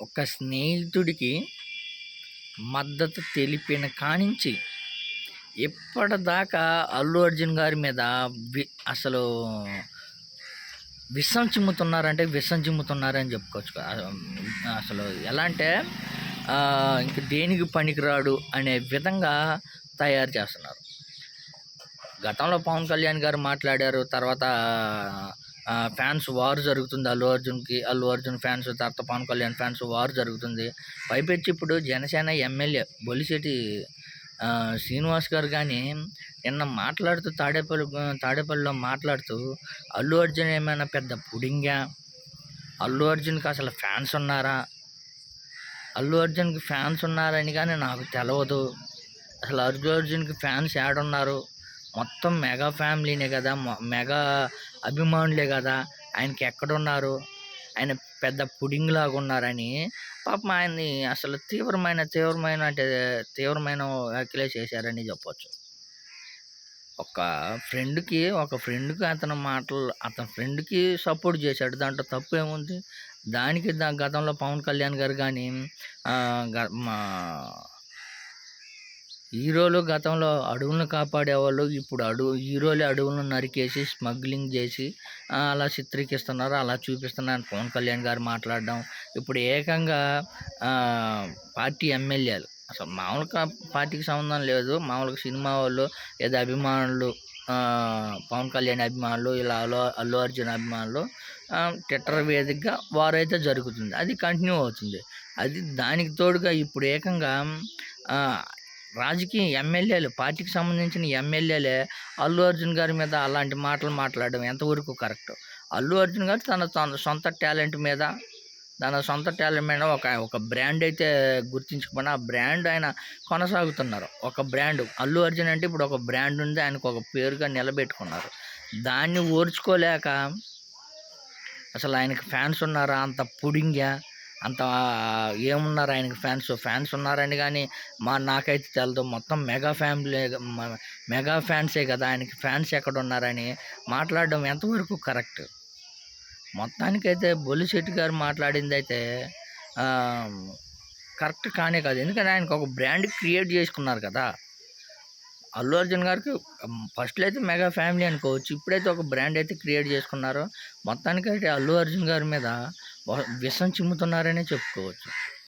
ఒక స్నేహితుడికి మద్దతు తెలిపిన కానించి ఇప్పటిదాకా అల్లు అర్జున్ గారి మీద వి అసలు విషం చిమ్ముతున్నారంటే విషం చిమ్ముతున్నారని చెప్పుకోవచ్చు అసలు ఎలా అంటే ఇంక దేనికి పనికిరాడు అనే విధంగా తయారు చేస్తున్నారు. గతంలో పవన్ కళ్యాణ్ గారు మాట్లాడారు తర్వాత ఫ్యాన్స్ వార్ జరుగుతుంది. అల్లు అర్జున్కి అల్లు అర్జున్ ఫ్యాన్స్ తర్వాత పవన్ కళ్యాణ్ ఫ్యాన్స్ వార్ జరుగుతుంది. పైపెచ్చి ఇప్పుడు జనసేన ఎమ్మెల్యే బొలిశెట్టి శ్రీనివాస్ గారు కానీ నిన్న మాట్లాడుతూ తాడేపల్లి తాడేపల్లిలో మాట్లాడుతూ అల్లు అర్జున్ ఏమైనా పెద్ద పుడింగా? అల్లు అర్జున్కి అసలు ఫ్యాన్స్ ఉన్నారా? అల్లు అర్జున్కి ఫ్యాన్స్ ఉన్నారని కానీ నాకు తెలియదు అసలు అల్లు అర్జున్కి ఫ్యాన్స్ ఏడున్నారు? మొత్తం మెగా ఫ్యామిలీనే కదా మెగా అభిమానులే కదా. ఆయనకి ఎక్కడున్నారు? ఆయన పెద్ద పుడింగ్ లాగా ఉన్నారని పాపం ఆయన్ని అసలు తీవ్రమైన తీవ్రమైన అంటే తీవ్రమైన వ్యాఖ్యలే చేశారని చెప్పొచ్చు. ఒక ఫ్రెండ్కి ఒక ఫ్రెండ్కి అతని మాటలు అతని ఫ్రెండ్కి సపోర్ట్ చేశాడు. దాంట్లో తప్పు ఏముంది? దానికి దా గతంలో పవన్ కళ్యాణ్ గారు కానీ గ- మా హీరోలు గతంలో అడవులను కాపాడేవాళ్ళు ఇప్పుడు అడవు హీరోలే అడవులను నరికేసి స్మగ్లింగ్ చేసి అలా చిత్రీకరిస్తున్నారు అలా చూపిస్తున్నారు. పవన్ కళ్యాణ్ గారు మాట్లాడడం ఇప్పుడు ఏకంగా పార్టీ ఎమ్మెల్యేలు. అసలు మామూలుగా పార్టీకి సంబంధం లేదు. మామూలుగా సినిమా వాళ్ళు ఏదో అభిమానులు పవన్ కళ్యాణ్ అభిమానులు ఇలా అల్లు అల్లు అర్జున్ అభిమానులు ట్విట్టర్ వేదికగా వారైతే జరుగుతుంది. అది కంటిన్యూ అవుతుంది. అది దానికి తోడుగా ఇప్పుడు ఏకంగా రాజకీయ ఎమ్మెల్యేలు పార్టీకి సంబంధించిన ఎమ్మెల్యేలే అల్లు అర్జున్ గారి మీద అలాంటి మాటలు మాట్లాడడం ఎంతవరకు కరెక్ట్? అల్లు అర్జున్ గారు తన తన సొంత టాలెంట్ మీద తన సొంత టాలెంట్ మీద ఒక ఒక బ్రాండ్ అయితే గుర్తించుకుని ఆ బ్రాండ్ ఆయన కొనసాగుతున్నారు. ఒక బ్రాండ్ అల్లు అర్జున్ అంటే ఇప్పుడు ఒక బ్రాండ్ ఉంది ఆయనకు ఒక పేరుగా నిలబెట్టుకున్నారు. దాన్ని ఓర్చుకోలేక అసలు ఆయనకి ఫ్యాన్స్ ఉన్నారా? అంత పుడింగా అంత ఏమున్నారు ఆయనకి ఫ్యాన్స్? ఫ్యాన్స్ ఉన్నారని కానీ మా నాకైతే తెలదు. మొత్తం మెగా ఫ్యామిలీ మెగా ఫ్యాన్సే కదా ఆయనకి. ఫ్యాన్స్ ఎక్కడ ఉన్నారని మాట్లాడడం ఎంతవరకు కరెక్ట్? మొత్తానికైతే బొలిశెట్టి గారు మాట్లాడింది అయితే కరెక్ట్ కానే కాదు. ఎందుకంటే ఆయనకు ఒక బ్రాండ్ క్రియేట్ చేసుకున్నారు కదా. అల్లు అర్జున్ గారికి ఫస్ట్లో అయితే మెగా ఫ్యామిలీ అనుకోవచ్చు. ఇప్పుడైతే ఒక బ్రాండ్ అయితే క్రియేట్ చేసుకున్నారు. మొత్తానికైతే అల్లు అర్జున్ గారి మీద విషం చిమ్ముతున్నారనే చెప్పుకోవచ్చు.